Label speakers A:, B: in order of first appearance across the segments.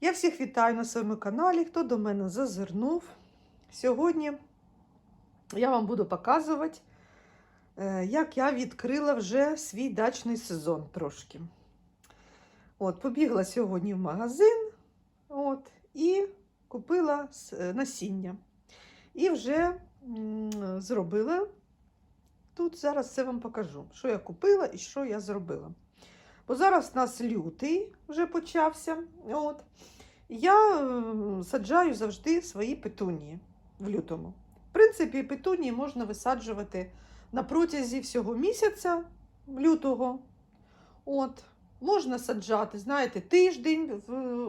A: Я всіх вітаю на своєму каналі, хто до мене зазирнув. Сьогодні я вам буду показувати, е, як я відкрила вже свій дачний сезон трошки. От, побігла сьогодні в магазин от, і купила е, насіння. І вже зробила. Тут зараз це вам покажу, що я купила і що я зробила. Бо зараз у нас лютий вже почався. От. Я ем, саджаю завжди свої петунії в лютому. В принципі, петунії можна висаджувати на протязі всього місяця лютого. От. Можна саджати, знаєте, тиждень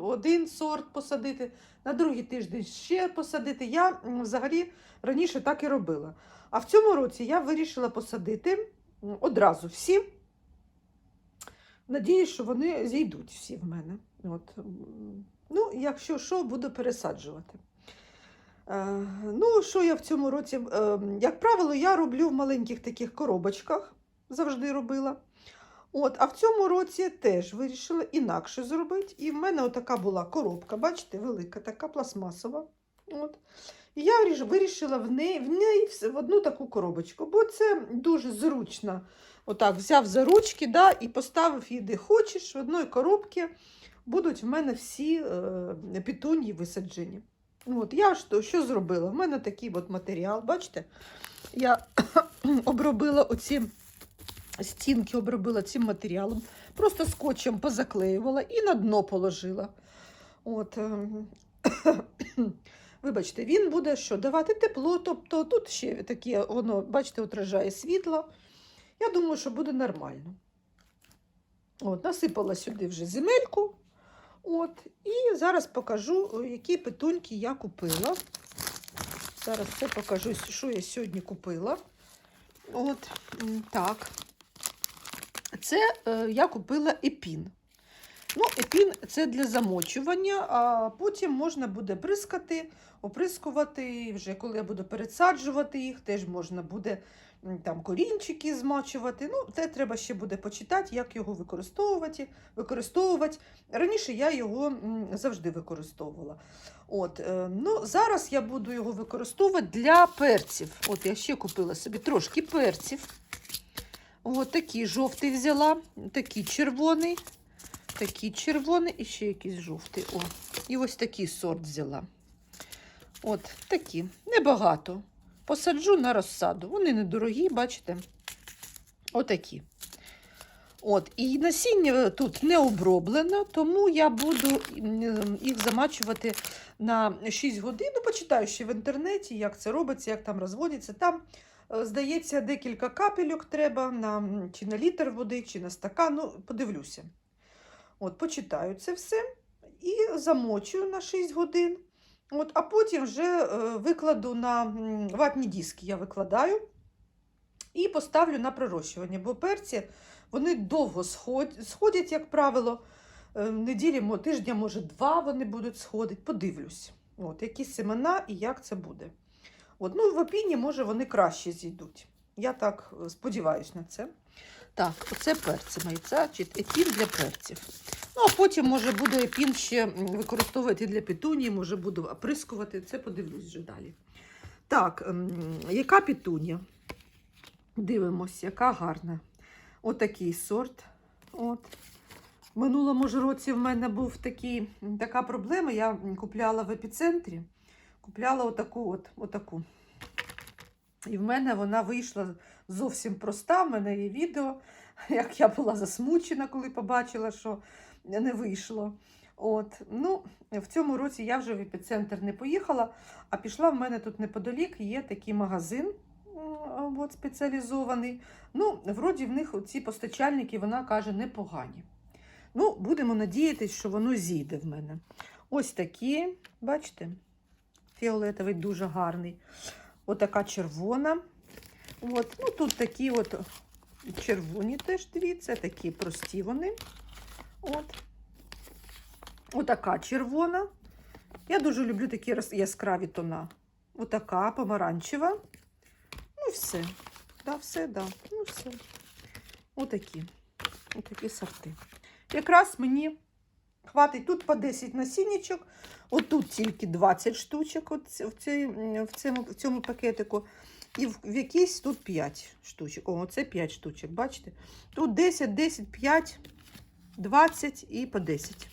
A: один сорт посадити, на другий тиждень ще посадити. Я взагалі раніше так і робила. А в цьому році я вирішила посадити одразу всі. Надіюсь, що вони зійдуть всі в мене. От. Ну, якщо що, буду пересаджувати. Е, ну, що я в цьому році? Е, як правило, я роблю в маленьких таких коробочках, завжди робила. От, а в цьому році теж вирішила інакше зробити. І в мене отака була коробка, бачите, велика, така пластмасова. От. І я вирішила в неї, в неї в одну таку коробочку, бо це дуже зручно. Отак взяв за ручки да, і поставив її де хочеш, в одної коробці будуть в мене всі е, пітунії висаджені. От, я що, що зробила? В мене такий от матеріал, бачите? Я обробила оці стінки, обробила цим матеріалом, просто скотчем позаклеювала і на дно положила. От, ем, Вибачте, він буде що давати тепло, тобто тут ще таке, воно, бачите, отражає світло. Я думаю, що буде нормально. От, насипала сюди вже земельку. От, і зараз покажу, які петуньки я купила. Зараз це покажу, що я сьогодні купила. От, так. Це е, я купила епін. Ну, епін це для замочування, а потім можна буде бризкати, оприскувати. Вже коли я буду пересаджувати їх, теж можна буде там корінчики змачувати. Ну, це треба ще буде почитати, як його використовувати. використовувати. Раніше я його завжди використовувала. От, е, ну, зараз я буду його використовувати для перців. От я ще купила собі трошки перців. От такий жовтий взяла, такий червоний, такий червоний і ще якийсь жовтий. О, і ось такий сорт взяла. От такі, небагато. Посаджу на розсаду. Вони недорогі, бачите? Отакі. От, і насіння тут не оброблено, тому я буду їх замачувати на 6 годин. Ну, почитаю ще в інтернеті, як це робиться, як там розводиться. Там, е, здається, декілька капельок треба на, чи на літр води, чи на стакан. Ну, подивлюся. От, почитаю це все і замочую на 6 годин. От, а потім вже е, викладу на ватні диски. Я викладаю і поставлю на пророщування, бо перці вони довго сходять, як правило, е, неділі, тижня, може, два вони будуть сходити. Подивлюсь, от, які семена і як це буде. От, ну, в опіні, може, вони краще зійдуть. Я так е, сподіваюся на це. Так, оце перці мої, це епін для перців. Ну, а потім, може, буду епін ще використовувати для петунії, може, буду оприскувати. Це подивлюсь вже далі. Так, ем, яка петунія? Дивимось, яка гарна. Отакий сорт. От. В минулому ж році в мене був такий, така проблема. Я купляла в епіцентрі, купляла отаку, от, отаку. І в мене вона вийшла зовсім проста. В мене є відео, як я була засмучена, коли побачила, що не вийшло. От. Ну, в цьому році я вже в епіцентр не поїхала, а пішла в мене тут неподалік, є такий магазин от, спеціалізований. Ну, вроді в них ці постачальники, вона каже, непогані. Ну, будемо надіятися, що воно зійде в мене. Ось такі, бачите, фіолетовий дуже гарний. Отака червона. От. Ну, тут такі от червоні теж дивіться, такі прості вони. От. Отака червона. Я дуже люблю такі яскраві тона. Отака помаранчева. Ну все. Да, все, да. Ну, все. Отакі. Отакі сорти. Якраз мені Хватить тут по 10 насіннячок, отут тільки 20 штучок в, цій, в, цьому, в цьому пакетику. І в, в якійсь тут 5 штучок. О, це 5 штучок, бачите? Тут 10, 10, 5, 20 і по 10.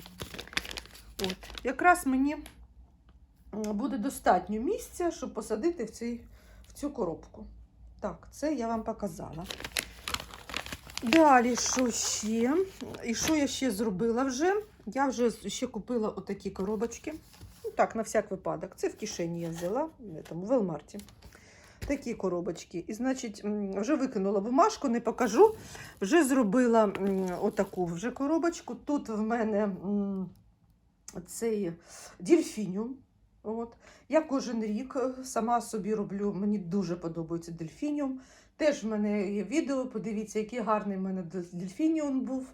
A: От. Якраз мені буде достатньо місця, щоб посадити в, цей, в цю коробку. Так, це я вам показала. Далі, що ще? І що я ще зробила вже? Я вже ще купила отакі коробочки. Ну, так, на всяк випадок. Це в кишені я взяла в Велмарті. Такі коробочки. І, значить, вже викинула бумажку, не покажу. Вже зробила отаку вже коробочку. Тут в мене цей дельфініум. От. Я кожен рік сама собі роблю, мені дуже подобається дельфініум. Теж в мене є відео, подивіться, який гарний в мене дельфініум був.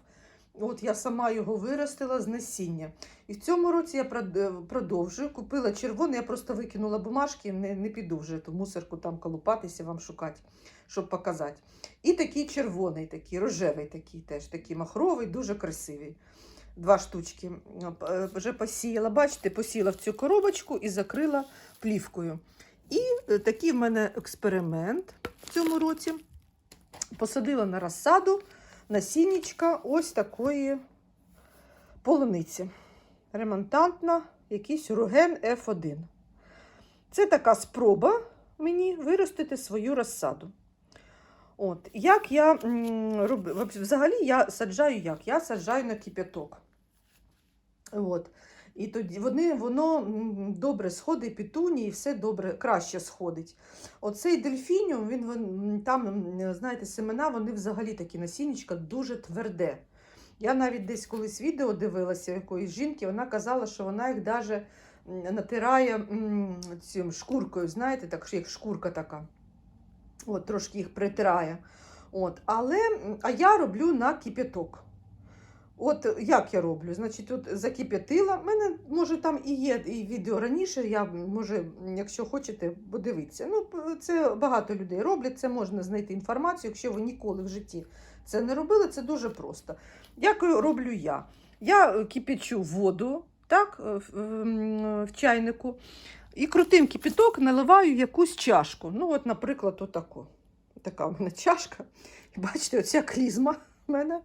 A: От я сама його виростила з насіння. І в цьому році я е, продовжую. Купила червоний, я просто викинула бумажки, не, не піду вже ту мусорку там колупатися, вам шукати, щоб показати. І такий червоний, такий, рожевий такий теж, такий махровий, дуже красивий. Два штучки Е, вже посіяла. Бачите, посіяла в цю коробочку і закрила плівкою. І е, такий в мене експеримент в цьому році. Посадила на розсаду насіннячка ось такої полуниці. Ремонтантна, якийсь руген F1. Це така спроба мені виростити свою розсаду. От, як я роблю, взагалі я саджаю як? Я саджаю на кип'яток. От. І тоді вони, воно добре сходить пітуні і все добре, краще сходить. Оцей дельфініум, він, там, знаєте, семена, вони взагалі такі насіннячка дуже тверде. Я навіть десь колись відео дивилася якоїсь жінки, вона казала, що вона їх даже натирає цим шкуркою, знаєте, так, як шкурка така. От, трошки їх притирає. От, але, а я роблю на кип'яток. От як я роблю? Значить, от закип'ятила. У мене, може, там і є і відео раніше. Я може, якщо хочете, подивитися. Ну, це багато людей роблять, це можна знайти інформацію, якщо ви ніколи в житті це не робили, це дуже просто. Як роблю я? Я е, кипячу воду так, е, в, чайнику. І крутим кипяток наливаю якусь чашку. Ну, от, наприклад, отаку. Така в мене чашка. Бачите, оця клізма в мене.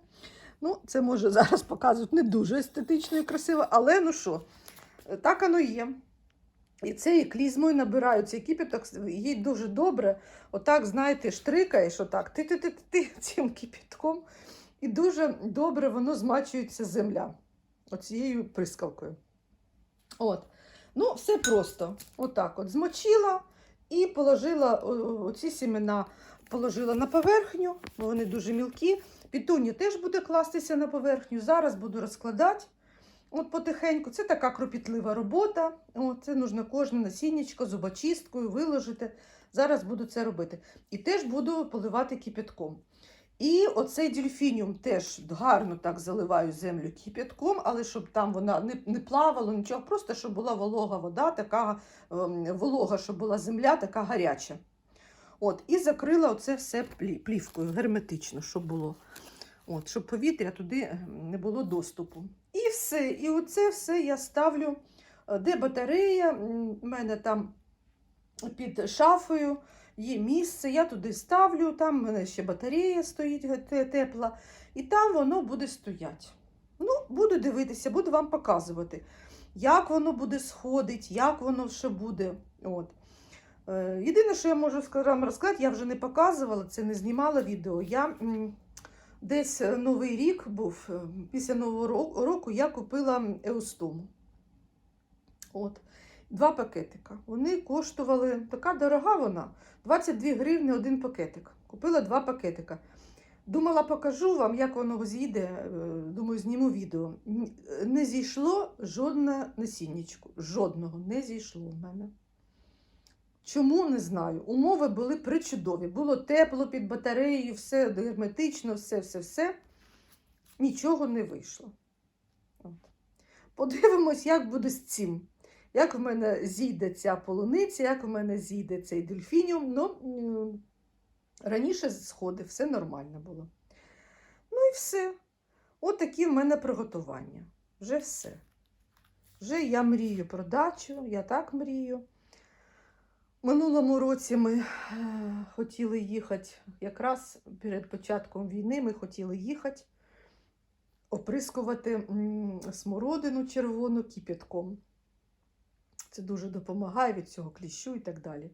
A: Ну, це може зараз показувати не дуже естетично і красиво, але ну що, так воно є. І цією клізмою набираю цей кипяток, їй дуже добре. Отак, знаєте, штрикаєш, отак, ти-ти-ти-ти цим кипятком. І дуже добре воно змачується земля оцією прискавкою. От. Ну, все просто. Отак от змочила і положила оці сімена положила на поверхню, бо вони дуже мілкі. Пітуні теж буде кластися на поверхню. Зараз буду розкладати. От потихеньку. Це така кропітлива робота. От, це нужно кожне насіннячко зубочисткою виложити. Зараз буду це робити. І теж буду поливати кипятком. І оцей дельфініум теж гарно так заливаю землю кипятком, але щоб там вона не, не плавала, нічого, просто щоб була волога вода, така ем, волога, щоб була земля, така гаряча. От, і закрила оце все плівкою, герметично, щоб було. От, щоб повітря туди е, не було доступу. І все. І оце все я ставлю, е, де батарея, в мене там під шафою є місце, я туди ставлю, там в мене ще батарея стоїть тепла, і там воно буде стояти. Ну, буду дивитися, буду вам показувати, як воно буде сходити, як воно ще буде. От. Е, Єдине, що я можу вам розказати, я вже не показувала, це не знімала відео. Я десь е, Новий рік був, е, після Нового року я купила еустому. От. Два пакетика. Вони коштували, така дорога вона, 22 гривні один пакетик. Купила два пакетика. Думала, покажу вам, як воно з'їде. е, Думаю, зніму відео. Не зійшло жодне насіннячко. Жодного не зійшло в мене. Чому не знаю. Умови були причудові. Було тепло під батареєю, все герметично, все, все, все. Нічого не вийшло. От. Подивимось, як буде з цим. Як в мене зійде ця полуниця, як в мене зійде цей дельфініум. Ну, раніше сходи, все нормально було. Ну і все. От такі в мене приготування. Вже все. Вже я мрію про дачу, я так мрію. Минулому році ми е, хотіли їхати, якраз перед початком війни ми хотіли їхати, оприскувати смородину червону кипятком. Це дуже допомагає від цього кліщу і так далі.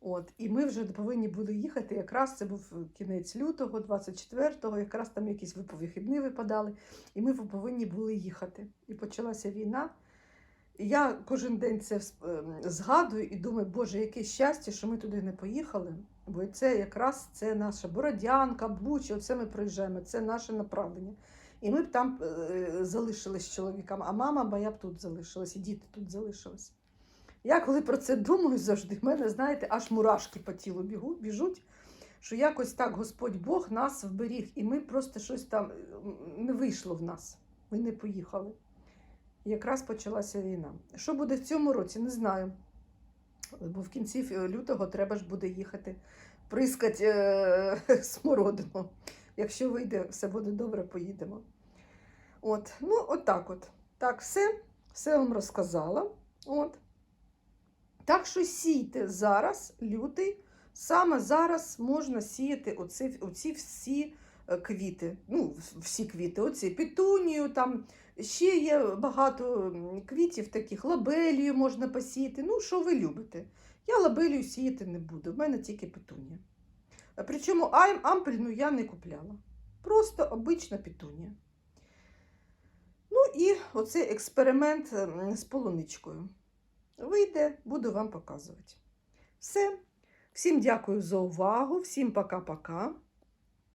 A: От, і ми вже повинні були їхати. Якраз це був кінець лютого, 24-го, якраз там якісь вихідні випадали, і ми повинні були їхати. І почалася війна. Я кожен день це ем, згадую і думаю, Боже, яке щастя, що ми туди не поїхали. Бо це якраз це наша Бородянка, Буча, оце ми проїжджаємо, це наше направлення. І ми б там е, залишились з чоловіком, а мама моя б тут залишилась, і діти тут залишились. Я коли про це думаю завжди, в мене, знаєте, аж мурашки по тілу бігу, біжуть, що якось так Господь Бог нас вберіг, і ми просто щось там не вийшло в нас. Ми не поїхали. Якраз почалася війна. Що буде в цьому році, не знаю. Бо в кінці лютого треба ж буде їхати, прискати е- смородину. Якщо вийде, все буде добре, поїдемо. От, ну, от так от. Так, все, все вам розказала. От. Так що сійте зараз, лютий, саме зараз можна сіяти оці, оці всі е, квіти. Ну, всі квіти, оці петунію, там ще є багато квітів таких, лабелію можна посіяти. Ну, що ви любите? Я лабелію сіяти не буду, в мене тільки петунія. Причому ам- ампельну я не купляла. Просто обична петунія. Ну і оцей експеримент з полуничкою. Вийде, буду вам показувати. Все. Всім дякую за увагу, всім пока-пока.